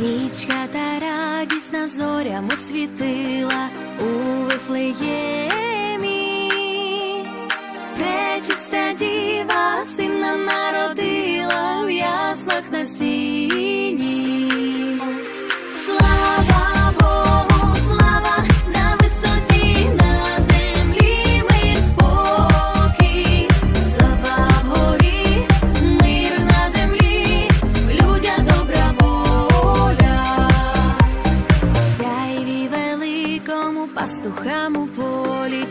Нічка та радісна зорями світила у Вифлеємі. Пречиста діва сина народила в яслах на сіні. пастухам у полі.